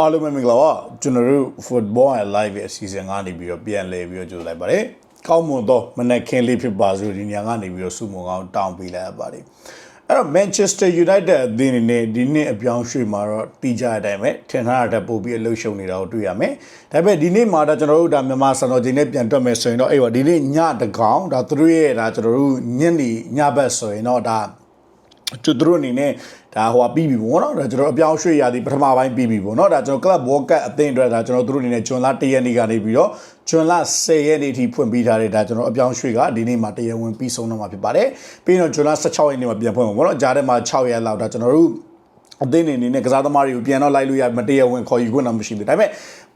အားလုံးပဲမင်္ဂလာပါကျွန်တော်တို့ football and live ရဲ့အစီအစဉ်ကနေပြီးတော့ပြန်လဲပြီးတော့ကြိုလိုက်ပါတယ်ကောင်းမွန်သောမနက်ခင်းလေးဖြစ်ပါစို့ဒီညကနေပြီးတော့စုမုံကောင်းတောင်းပေးလိုက်ရပါတယ်အဲ့တော့ Manchester United အသင်းအနေနဲ့ဒီနှစ်အပြောင်းရွှေ့မှာတော့တီးကြတဲ့အတိုင်းပဲထင်ထားတဲ့ပို့ပြီးအလုပ်ရှုံနေတာကိုတွေ့ရမယ်။ဒါပေမဲ့ဒီနေ့မှာတော့ကျွန်တော်တို့ဒါမြန်မာစံတော်ချိန်နဲ့ပြန်တွက်မယ်ဆိုရင်တော့အဲ့တော့ဒီနေ့ညတကောင်ဒါသူတို့ရဲ့ဒါကျွန်တော်တို့ညနေညဘက်ဆိုရင်တော့ဒါ သူတို့အနေနဲ့ဒါဟိုကပြီးပြီပေါ့နော်ဒါကျွန်တော်အပြောင်းရွှေ့ရသည်ပထမပိုင်းပြီးပြီပေါ့နော်ဒါကျွန်တော် club world cup အသင်းအတွက်ဒါကျွန်တော်တို့အနေနဲ့ဂျွန်လ1ရက်နေ့ကနေပြီးတော့ဂျွန်လ10ရက်နေ့ထိဖွင့်ပေးထားတဲ့ဒါကျွန်တော်အပြောင်းရွှေ့ကဒီနေ့မှာတရားဝင်ပြီးဆုံးတော့မှာဖြစ်ပါတယ်ပြီးတော့ဂျွန်လ16ရက်နေ့မှာပြန်ဖွင့်မှာပေါ့နော်ဂျားထဲမှာ6ရက်လောက်ဒါကျွန်တော်တို့အသင်းနေနေနဲ့ကစားသမားတွေကိုပြန်တော့လိုက်လို့ရမတရားဝင်ခေါ်ယူခွင့်တော့မရှိဘူးဒါပေမဲ့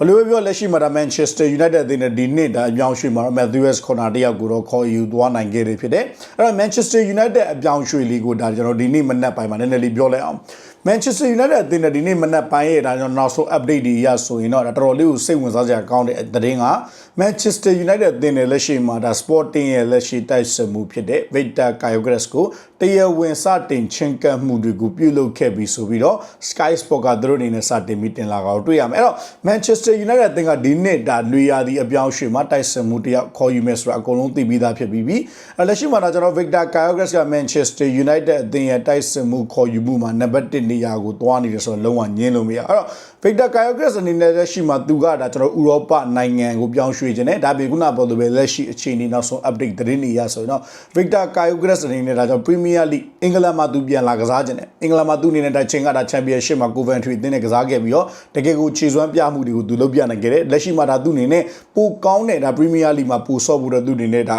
ဘယ်လိုပဲပြောလက်ရှိမှာဒါ Manchester United အသင်းနဲ့ဒီနှစ်ဒါအပြောင်းရွှေ့မှာတော့ Matthews Corner တယောက်ကိုတော့ခေါ်ယူသွားနိုင်ခဲ့တယ်ဖြစ်တယ်အဲ့တော့ Manchester United အပြောင်းရွှေ့လေးကိုဒါကျွန်တော်ဒီနေ့မနက်ပိုင်းမှာနည်းနည်းလေးပြောလိုက်အောင် Manchester United အသင်းနဲ့ဒီနေ့မနက်ပိုင်းရဲ့ဒါကျွန်တော်နောက်ဆုံး update တွေရဆိုရင်တော့ဒါတော်တော်လေးကိုစိတ်ဝင်စားစရာကောင်းတဲ့သတင်းက Manchester United အသင်းနဲ့လက်ရှိမှာဒါ Sporting ရဲ့လက်ရှိတိုက်စစ်မှုဖြစ်တဲ့ Victor Gyokeres ကိုတရားဝင်စတင်ချင်းကပ်မှုတွေကိုပြုလုပ်ခဲ့ပြီးဆိုပြီးတော့ Sky Sport ကသူတို့အနေနဲ့စတင်ပြီးတင်လာတာကိုတွေ့ရမယ်အဲ့တော့ Manchester United အသင်းကဒီနှစ်ဒါလွေရာသီအပြောင်းရွှေ့မှာတိုက်စစ်မှုတယောက်ခေါ်ယူမယ်ဆိုတာအကုန်လုံးသိပြီးသားဖြစ်ပြီးပြီအဲ့လက်ရှိမှာတော့ကျွန်တော် Victor Gyokeres က Manchester United အသင်းရဲ့တိုက်စစ်မှုခေါ်ယူမှုမှာနံပါတ်1နေရာကိုသွားနေတယ်ဆိုတော့လုံးဝညင်းလို့မရအဲ့တော့ Victor Gyokeres အနေနဲ့လက်ရှိမှာသူကဒါကျွန်တော်ဥရောပနိုင်ငံကိုပြောင်းရွှေ့ခြင်းနဲ့ဒါပေခုနပေါ်လိုပဲလက်ရှိအခြေအနေနောက်ဆုံး update သတင်းတွေရဆိုရင်တော့ Victor Gyokeres အနေနဲ့ဒါကြောင့် Premier League အင်္ဂလန်မှာသူပြန်လာကစားခြင်းနဲ့အင်္ဂလန်မှာသူအနေနဲ့ဒါချိန်ကဒါ Championship မှာ Coventry အသင်းနဲ့ကစားခဲ့ပြီးတော့တကယ်ကိုခြေစွမ်းပြမှုတွေကိုသူလုပ်ပြနိုင်ခဲ့တယ်လက်ရှိမှာဒါသူအနေနဲ့ပိုကောင်းတဲ့ဒါ Premier League မှာပိုဆော့ဖို့တော့သူအနေနဲ့ဒါ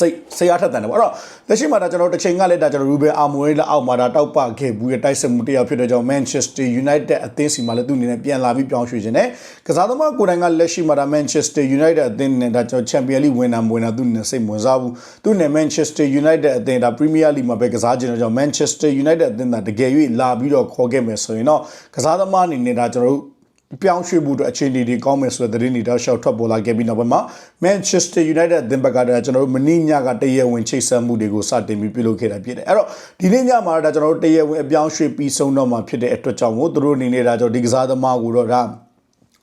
စိတ်ဆရာထက်တန်တယ်ပေါ့အဲ့တော့လက်ရှိမှာဒါကျွန်တော်တစ်ချိန်ကလည်းဒါကျွန်တော်ရူဘယ်အာမိုရီလက်အောက်မှာဒါတောက်ပခဲ့ဘူးရဲ့တိုက်စစ်မှုတရားဖြစ်တဲ့ကြောင့် Manchester United အသင်းစီမှာလည်းသူအနေနဲ့ပြန်လာပြီးပြောင်းရွှေ့ခြင်းနဲ့ကစားသမားကိုယ်တိုင်ကလက်ရှိမှာဒါ Manchester United အသင်းနဲ့ဒါကျွန်တော် Champions League ဝင်တာမဝင်တာသူအနေနဲ့စိတ်ဝင်စားဘူးသူနဲ့ Manchester United အသင်းဒါ Premier League မှာပဲကစားခြင်းတဲ့ကြောင့် Manchester United အသင်းဒါတကယ်၍လာပြီးတော့ခေါ်ခဲ့မယ်ဆိုရင်တော့ကစားသမားအနေနဲ့ဒါကျွန်တော်တို့ ပြောင်းရွှေ့ဖို့အတွက်အခြေအနေတွေကောင်းမယ်ဆိုတဲ့သတင်းတွေတော့ရှောက်ထွက်ပေါ်လာခဲ့ပြီးနောက်ပိုင်းမှာ Manchester United အသင်းဘက်ကတည်းကကျွန်တော်တို့မင်းညကတရဝင်ချိတ်ဆက်မှုတွေကိုစတင်ပြီးပြုလုပ်ခဲ့တာဖြစ်တယ်အဲ့တော့ဒီနေ့ညမှာတော့ကျွန်တော်တို့တရဝင်အပြောင်းရွှေ့ပြီးဆုံးတော့မှာဖြစ်တဲ့အတွက်ကြောင့်မို့သူတို့အနေနဲ့ဒါကျွန်တော်ဒီကစားသမားကိုတော့ဒါ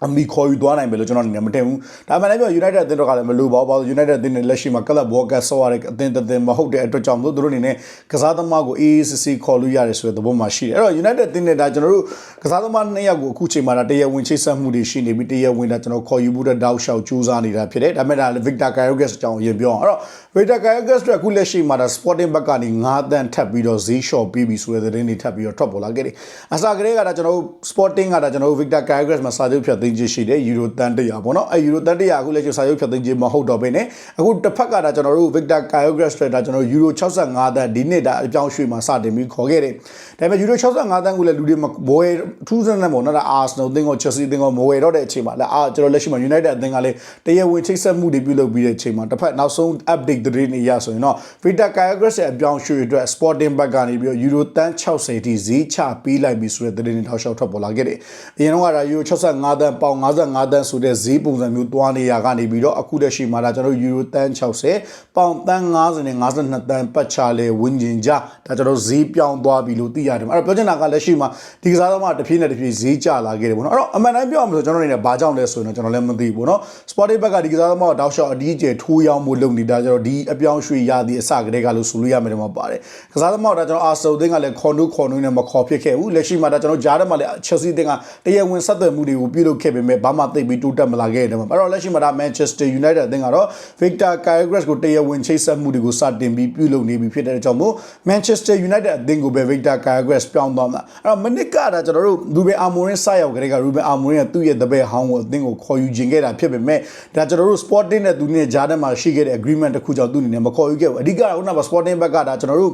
အမီခေါ်ယူသွားနိုင်မယ်လို့ကျွန်တော်အနေနဲ့မထင်ဘူးဒါမှလည်းပြော United အသင်းတော့ကလည်းမလိုပါဘူးဘာလို့ United အသင်းနဲ့လက်ရှိမှာ Club Worker ဆော့ရတဲ့အသင်းတစ်သင်းမဟုတ်တဲ့အတွက်ကြောင့်မို့သူတို့အနေနဲ့ကစားသမားကို AACC ခေါ်လို့ရတယ်ဆိုတဲ့သဘောမှရှိတယ်အဲ့တော့ United အသင်းနဲ့ဒါကျွန်တော်တို့ကစားသမားနှစ်ယောက်ကိုအခုချိန်မှာဒါတရားဝင်ချိတ်ဆက်မှုတွေရှိနေပြီးတရားဝင်ဒါကျွန်တော်ခေါ်ယူဖို့တဲ့တောက်လျှောက်ကြိုးစားနေတာဖြစ်တယ်ဒါပေမဲ့ဒါ Victor Kyrgios အကြောင်းရင်ပြောအောင်အဲ့တော့ Victor Kyrgios အတွက်အခုလက်ရှိမှာဒါ Sporting ဘက်ကနေ9တန်းထပ်ပြီးတော့ဈေးလျှော့ပြီးပြီဆိုတဲ့သတင်းတွေထပ်ပြီးတော့ထွက်ပေါ်လာခဲ့တယ်အစကတည်းကဒါကျွန်တော်တို့ Sporting ကဒါကျွန်တော်တို့ Victor Kyrgios မှာစာချုပ်ဖြတ်သိမ်းခြင်းရှိတယ် Euro တန်တရာပေါ့နော်အဲ Euro တန်တရာအခုလက်ရှိစာချုပ်ဖြတ်သိမ်းခြင်းမဟုတ်တော့ဘဲနဲ့အခုတစ်ဖက်ကဒါကျွန်တော်တို့ Victor Kyrgios အတွက်ဒါကျွန်တော် Euro 65တန်ဒီနှစ်ဒါအပြောင်းရွှေ့မှာစတင်ပြီးခေါ်ခဲ့တယ်ဒါပေမဲ့ Euro 65တန်ကိုလည်းလူတွေမဘွဲထူးဆန်းတဲ့ပေါ့နော်ဒါ Arsenal အသင်းကို Chelsea အသင်းကိုမဝယ်တော့တဲ့အချိန်မှာလည်းအာကျွန်တော်လက်ရှိမှာ United အသင်းကလည်းတရားဝင်ချိတ်ဆက်မှုတွေပြုလုပ်ပြီးတဲ့အချိန်မှာတစ်ဖက်နောက်ဆုံး update သတင်းတွေရဆိုရင်တော့ Victor Kyrgios ရဲ့အပြောင်းရွှေ့အတွက် Sporting ဘက်ကနေပြီးတော့ Euro တန်60ထိဈေးချပေးလိုက်ပြီဆိုတဲ့သတင်းတွေထောက်လျှောက်ထွက်ပေါ်လာခဲ့တယ်အရင်တော့ကဒါ Euro 65တန်ပေါင်55တန်ဆိုတဲ့ဈေးပုံစံမျိုးတွားနေရကနေပြီးတော့အခုလက်ရှိမှာဒါကျွန်တော် Euro တန်60ပေါင်တန်50နဲ့52တန်ပတ်ချလဲဝင်းကျင်ကြဒါကျွန်တော်ဈေးပြောင်းသွားပြီလို့သိရတယ်အဲ့တော့ပြောချင်တာကလက်ရှိမှာဒီကစားသမားတစ်ပြေးနဲ့တစ်ပြေးဈေးကျလာခဲ့တယ်ပေါ့နော်အဲ့တော့အမှန်တိုင်းပြောရမလို့ကျွန်တော်အနေနဲ့ဘာကြောင့်လဲဆိုရင်တော့ကျွန်တော်လည်းမသိဘူးပေါ့နော် Sporting ဘက်ကဒီကစားသမားကိုတောက်လျှောက်အဒီကျထိုးရောင်းမှုလုပ်နေတာကျွန်တော်ဒီအပြောင်းရွှေ့ရသည့်အစကတည်းကလို့ဆိုလို့ရမယ်တော့မှာပါတယ်ကစားသမားတော့ကျွန်တော်အာဆယ်သင်းကလည်းခွန်နုခွန်နုနဲ့မခေါ်ဖြစ်ခဲ့ဘူးလက်ရှိမှာဒါကျွန်တော်ဂျားထဲမှာလည်း Chelsea သင်းကတရားဝင်ဆက်သွယ်မှုတွေကိုပြုလုပ်ခဲ့ပေမဲ့ဘာမှသိပြီးတိုးတက်မလာခဲ့တယ်မှာအဲ့တော့လက်ရှိမှာဒါ Manchester United အသင်းကတော့ Victor Kyrgios ကိုတရားဝင်ချိတ်ဆက်မှုတွေကိုစတင်ပြီးပြုလုပ်နေပြီဖြစ်တဲ့ကြောင့်မို့ Manchester United အသင်းကိုပဲ Victor Kyrgios ပြောင်းသွားမှာအဲ့တော့မနစ်ကဒါကျွန်တော်တို့ Ruben Amorim စရောက်ကလေးက Ruben Amorim ရဲ့သူ့ရဲ့တပည့်ဟောင်းကိုအသင်းကိုခေါ်ယူခြင်းခဲ့တာဖြစ်ပေမဲ့ဒါကျွန်တော်တို့ Sporting နဲ့သူနဲ့ဂျားထဲမှာရှိခဲ့တဲ့ agreement တစ်ခုကြောင့်သူ့အနေနဲ့မခေါ်ယူခဲ့ဘူးအဓိကတော့ခုနက Sporting ဘက်ကဒါကျွန်တော်တို့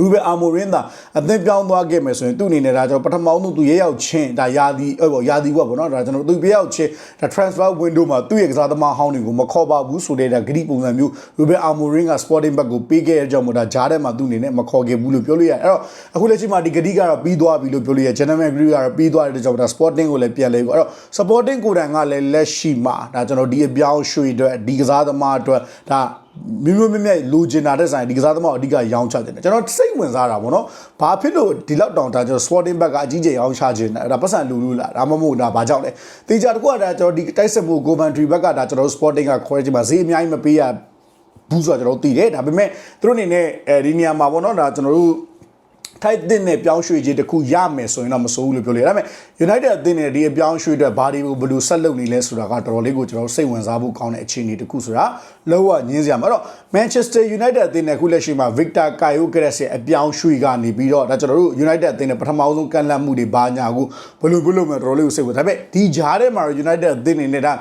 ရူဘယ်အာမိုရင်းသာအသင်းပြောင်းသွားခဲ့မယ်ဆိုရင်သူ့အနေနဲ့ဒါကျွန်တော်ပထမဆုံးသူရဲရောက်ချင်းဒါယာဒီဟောပေါ့ယာဒီဘပေါ့နော်ဒါကျွန်တော်သူရဲရောက်ချင်းဒါ transfer window မှာသူ့ရဲ့ကစားသမားဟောင်းတွေကိုမခေါ်ပါဘူးဆိုတဲ့ဒါဂရိပုံစံမျိုးရူဘယ်အာမိုရင်းက Sporting Back ကိုပေးခဲ့တဲ့ကြောင့်မို့ဒါဂျားထဲမှာသူ့အနေနဲ့မခေါ်ခဲ့ဘူးလို့ပြောလို့ရတယ်အဲ့တော့အခုလက်ရှိမှာဒီဂရိကတော့ပြီးသွားပြီလို့ပြောလို့ရတယ် gentleman agree ကတော့ပြီးသွားတဲ့ကြောင့်ဒါ Sporting ကိုလည်းပြန်လဲကိုအဲ့တော့ supporting ကိုယ်တိုင်ကလည်းလက်ရှိမှာဒါကျွန်တော်ဒီအပြောင်းရွှေ့အတွက်ဒီကစားသမားအတွက်ဒါမျိုးမျိုးမြတ်မြတ်လိုချင်တာတဲ့ဆိုင်ဒီကစားသမားကိုအဓိကရောင်းချတယ်ကျွန်တော်စိတ်ဝင်စားတာပေါ့နော်ဘာဖြစ်လို့ဒီလောက်တောင်ဒါကျွန်တော် Sporting Back ကအကြီးကျယ်ရောင်းချခြင်းဒါပတ်စံလူလူလားဒါမှမဟုတ်ဒါဘာကြောင့်လဲတေချာတကူကဒါကျွန်တော်ဒီတိုက်စစ်မှု Coventry ဘက်ကဒါကျွန်တော် Sporting ကခေါ်ရခြင်းမှာဈေးအများကြီးမပေးရဘူးဆိုတော့ကျွန်တော်သိတယ်ဒါပေမဲ့သူတို့အနေနဲ့အဲဒီနေရာမှာပေါ့နော်ဒါကျွန်တော်တို့ ထိုက်တဲ့နဲ့ပြောင်းရွှေ့ခြင်းတစ်ခုရမယ်ဆိုရင်တော့မစိုးဘူးလို့ပြောလေဒါပေမဲ့ United အသင်းနဲ့ဒီအပြောင်းရွှေ့အတွက်ဘာတွေကိုဘယ်လိုဆက်လုပ်နေလဲဆိုတာကတော်တော်လေးကိုကျွန်တော်စိတ်ဝင်စားဖို့ကောင်းတဲ့အခြေအနေတစ်ခုဆိုတာလုံးဝညင်းစရာမအဲ့တော့ Manchester United အသင်းနဲ့ခုလက်ရှိမှာ Victor Gyokeres ရဲ့အပြောင်းရွှေ့ကနေပြီးတော့ဒါကျွန်တော်တို့ United အသင်းနဲ့ပထမဆုံးကန့်လန့်မှုတွေဘာညာကိုဘယ်လိုဘယ်လိုမှတော်တော်လေးကိုစိတ်ဝင်ဒါပေမဲ့ဒီဂျားထဲမှာ United အသင်းနေနဲ့ဒါ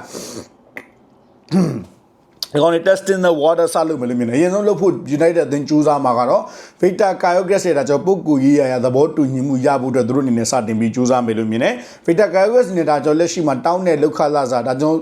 ဒီကောင်နေ testing the water စလုပ်မလို့မြင်တယ်အရင်ဆုံးလုပ်ဖို့ United အသင်းကြိုးစားမှာကတော့ Victor Gyokeres ရဲ့ဒါကြောင့်ပုဂ္ဂိုလ်ရေးရရသဘောတူညီမှုရဖို့အတွက်သူတို့အနေနဲ့စတင်ပြီးကြိုးစားမယ်လို့မြင်တယ် Victor Gyokeres နဲ့ဒါကြောင့်လက်ရှိမှာတောင်းတဲ့လောက်ခလာစားဒါကြောင့်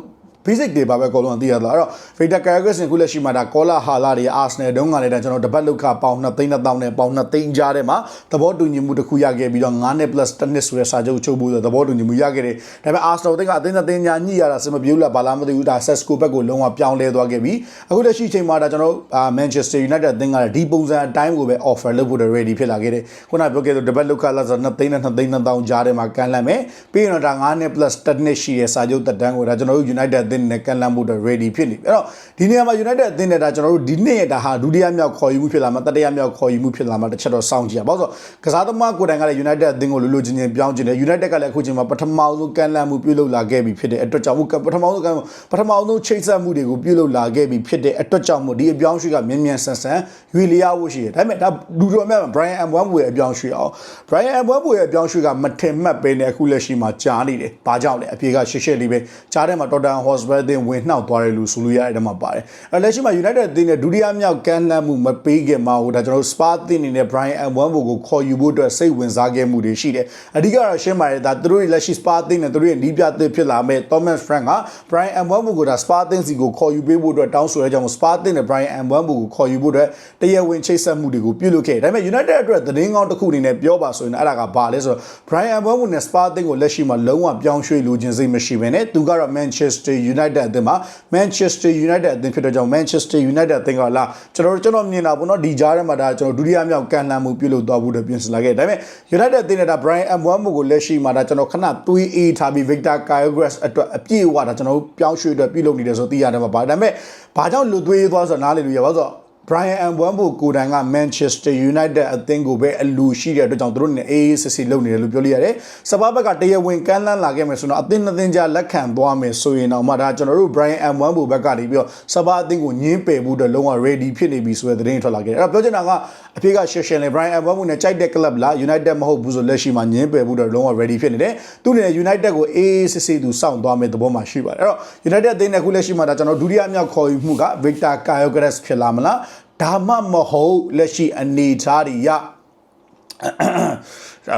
basic တွေပါပဲအကုန်လုံးသိရတော့အဲ့တော့ Victor Gyokeres ကိုလက်ရှိမှာဒါ Cola Hala တွေ Arsenal တုန်းကလည်းဒါကျွန်တော်တပတ်လောက်ခပေါင်2သိန်း1000နဲ့ပေါင်2သိန်းကြားထဲမှာသဘောတူညီမှုတစ်ခုရခဲ့ပြီးတော့9နှစ် plus 10နှစ်ဆိုတဲ့စာချုပ်ချုပ်ဖို့သဘောတူညီမှုရခဲ့တယ်ဒါပေမဲ့ Arsenal တိတ်ကအသိန်းသိန်းညာညှိရတာစမပြေဘူးလားဘာလားမသိဘူးဒါ Sesco ဘက်ကိုလုံးဝပြောင်းလဲသွားခဲ့ပြီအခုလက်ရှိအချိန်မှာဒါကျွန်တော် Manchester United အသင်းကလည်းဒီပုံစံအတိုင်းကိုပဲ offer လုပ်ဖို့ ready ဖြစ်လာခဲ့တယ်ခုနပြောခဲ့တဲ့တပတ်လောက်ခလာဆို2သိန်းနဲ့2သိန်း1000ကြားထဲမှာကန်လန့်မယ်ပြီးရင်တော့ဒါ9နှစ် plus 10နှစ်ရှိတဲ့စာချုပ်တက်တန်းကိုဒါကျွန်တော်တို့ United အသင်းနဲ့ကန်လန့်ဖို့ ready ဖြစ်နေပြီအဲ့တော့ဒီနေရာမှာ United အသင်းနဲ့ဒါကျွန်တော်တို့ဒီနှစ်ရဲ့ဒါဟာဒုတိယမြောက်ခေါ်ယူမှုဖြစ်လာမှာတတိယမြောက်ခေါ်ယူမှုဖြစ်လာမှာတစ်ချက်တော့စောင့်ကြည့်ရပါတော့ကစားသမားကိုယ်တိုင်ကလည်း United အသင်းကိုလိုလိုချင်းချင်းပြောင်းချင်တယ် United ကလည်းအခုချိန်မှာပထမဆုံးကန်လန့်မှုပြုလုပ်လာခဲ့ပြီဖြစ်တဲ့အတွက်ကြောင့်ပထမဆုံးကန်ပထမဆုံးချိတ်ဆက်မှုတွေကိုပြုလုပ်လာခဲ့ပြီဖြစ်တဲ့အတွက်ကြောင့်မို့ဒီအပြောင်းရွှေ့ကမြင်းမြန်းဆန်ဆန်ရွေလျားဖို့ရှိတယ်ဒါပေမဲ့ဒါလူတော်များ Brian Mbeumo ရဲ့အပြောင်းရွှေ့အောင် Brian Mbeumo ရဲ့အပြောင်းရွှေ့ကမထင်မှတ်ပဲနဲ့အခုလက်ရှိမှာကြားနေတယ်ဘာကြောင့်လဲအပြေကရှေ့ရှေ့လေးပဲကြားထဲမှာ Tottenham Hotspur အသင်းဝင်နှောက်သွားတယ်လို့ဆိုလို့ရတယ်အဲ့ဒါမှာပါတယ်အဲလက်ရှိမှာ United အသင်းနဲ့ဒုတိယမြောက်ကမ်းလှမ်းမှုမပေးခင်မှာဟိုဒါကျွန်တော်တို့ Spa အသင်းအနေနဲ့ Brian Mbeumo ကိုခေါ်ယူဖို့အတွက်စိတ်ဝင်စားခဲ့မှုတွေရှိတယ်အဓိကတော့ရှင်းပါတယ်ဒါသူတို့ရဲ့လက်ရှိ Spa အသင်းနဲ့သူတို့ရဲ့နီးပြအသင်းဖြစ်လာမဲ့ Thomas Frank က Brian Mbeumo ကိုဒါ Spa အသင်းစီကိုခေါ်ယူပေးဖို့အတွက်တောင်းဆိုရကြောင်း Spa အသင်းနဲ့ Brian Mbeumo ကိုခေါ်ယူဖို့အတွက်တရားဝင်ချိတ်ဆက်မှုတွေကိုပြုလုပ်ခဲ့တယ်ဒါပေမဲ့ United အတွက်သတင်းကောင်းတစ်ခုအနေနဲ့ပြောပါဆိုရင်အဲ့ဒါကဘာလဲဆိုတော့ Brian Mbeumo နဲ့ Spa အသင်းကိုလက်ရှိမှာလုံးဝပြောင်းရွှေ့လိုခြင်းစိတ်မရှိဘဲနဲ့သူကတော့ Manchester United အသင်းမှာ Manchester United အသင်းဖြစ်တဲ့ကြောင့် Manchester United အသင်းကလာကျွန်တော်တို့ကျွန်တော်မြင်တာပေါ့နော်ဒီကြားထဲမှာဒါကျွန်တော်ဒုတိယမြောက်ကန်လန်မှုပြုလုပ်သွားဖို့အတွက်ပြင်ဆင်လာခဲ့ဒါပေမဲ့ United အသင်းနဲ့ဒါ Brian Mbeumo ကိုလက်ရှိမှာဒါကျွန်တော်ခဏသွေးအေးထားပြီး Victor Gyokeres အတွက်အပြည့်အဝဒါကျွန်တော်တို့ပြောင်းရွှေ့အတွက်ပြုလုပ်နေတယ်ဆိုသိရတယ်မှာပါဒါပေမဲ့ဘာကြောင့်လူသွေးအေးသွားဆိုတော့နားလည်လို့ရပါဆိုတော့ Brian Mbeumo ကိုတိုင်က Manchester United အသင်းကိုပဲအလူရှိတဲ့အတွက်ကြောင့်သူတို့နဲ့အေးအေးဆေးဆေးလုပ်နေတယ်လို့ပြောလို့ရတယ်။စပါးဘက်ကတရားဝင်ကမ်းလှမ်းလာခဲ့မယ်ဆိုတော့အသင်းနှစ်သင်းကြားလက်ခံသွားမယ်ဆိုရင်တော့မှဒါကျွန်တော်တို့ Brian Mbeumo ဘက်ကနေပြီးတော့စပါးအသင်းကိုညင်းပယ်ဖို့အတွက်လုံးဝ ready ဖြစ်နေပြီဆိုတဲ့သတင်းထွက်လာခဲ့တယ်။အဲ့တော့ပြောချင်တာကအဖေကရှယ်ရှယ်လေ Brian Mbeumo နဲ့ကြိုက်တဲ့ club လား United မဟုတ်ဘူးဆိုလက်ရှိမှာညင်းပယ်ဖို့အတွက်လုံးဝ ready ဖြစ်နေတယ်။သူ့အနေနဲ့ United ကိုအေးအေးဆေးဆေးသူစောင့်သွားမယ်သဘောမှရှိပါတယ်။အဲ့တော့ United အသင်းနဲ့အခုလက်ရှိမှာဒါကျွန်တော်ဒုတိယမြောက်ခေါ်ယူမှုက Victor Gyokeres ဖြစ်လာမလား။ဒါမှမဟုတ်လက်ရှိအနေအထားတွေရ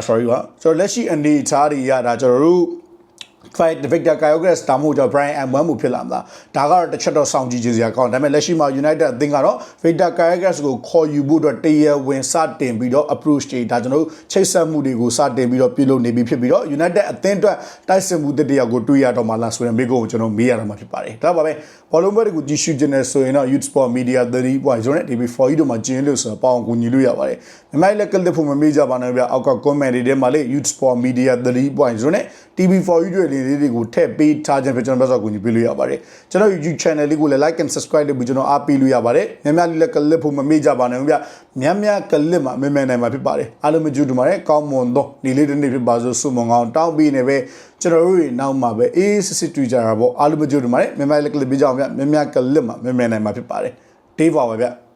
sorry ပါဆိုတော့လက်ရှိအနေအထားတွေရဒါကျွန်တော်တို့ fight Victor Gyokeres တာမို့ကြောင့် Brian Mbeumo ဖြစ်လာမလားဒါကတော့တစ်ချက်တော့စောင့်ကြည့်ကြစရာကောင်းဒါပေမဲ့လက်ရှိမှာ United အသင်းကတော့ Victor Gyokeres ကိုခေါ်ယူဖို့အတွက်တရားဝင်စတင်ပြီးတော့ approach တွေဒါကျွန်တော်တို့ချိတ်ဆက်မှုတွေကိုစတင်ပြီးတော့ပြုလုပ်နေပြီဖြစ်ပြီးတော့ United အသင်းအတွက်တိုက်စစ်မှုတစ်တယောက်ကိုတွေ့ရတော့မှလားဆိုတဲ့မိကုံကိုကျွန်တော်မေးရတော့မှာဖြစ်ပါတယ်ဒါပါပဲဘောလုံးဘက်ကိုကြည့်ရှုခြင်းနဲ့ဆိုရင်တော့ Youth Sport Media 3.0နဲ့ TV4 တို့မှာကျင်းလို့ဆိုတော့ပေါအောင်ကူညီလို့ရပါတယ်။မိုက်လက်ကလစ်ဖို့မမေ့ကြပါနဲ့ဗျအောက်က comment တွေထဲမှာလေ Youth Sport Media 3.0နဲ့ TV4 တွေလေးတွေကိုထည့်ပေးထားခြင်းဖြစ်ကျွန်တော်ဘက်ဆိုကူညီပေးလို့ရပါတယ်။ကျွန်တော် YouTube channel လေးကိုလည်း like and subscribe လုပ်ပြီးကျွန်တော်အားပေးလို့ရပါတယ်။များများလေးလက်ကလစ်ဖို့မမေ့ကြပါနဲ့ဗျများများကလစ်မှာမမဲနိုင်မှာဖြစ်ပါတယ်။အားလုံးမကြည့်တူပါတယ်ကောင်းမွန်သောဒီလေးတစ်နေ့ဖြစ်ပါစို့ဆုမွန်ကောင်းတောင်းပြီးနေပဲကျွန်တော်တို့တွေနောက်မှာပဲအေးစစ်စစ်တွေ့ကြတာပေါ့အားလုံးမကြည့်တူပါတယ်များများလက်ကလစ်ပေးကြအောင်ဗျများများကလစ်မှာမမဲနိုင်မှာဖြစ်ပါတယ်။ဒေးပါပါဗျ။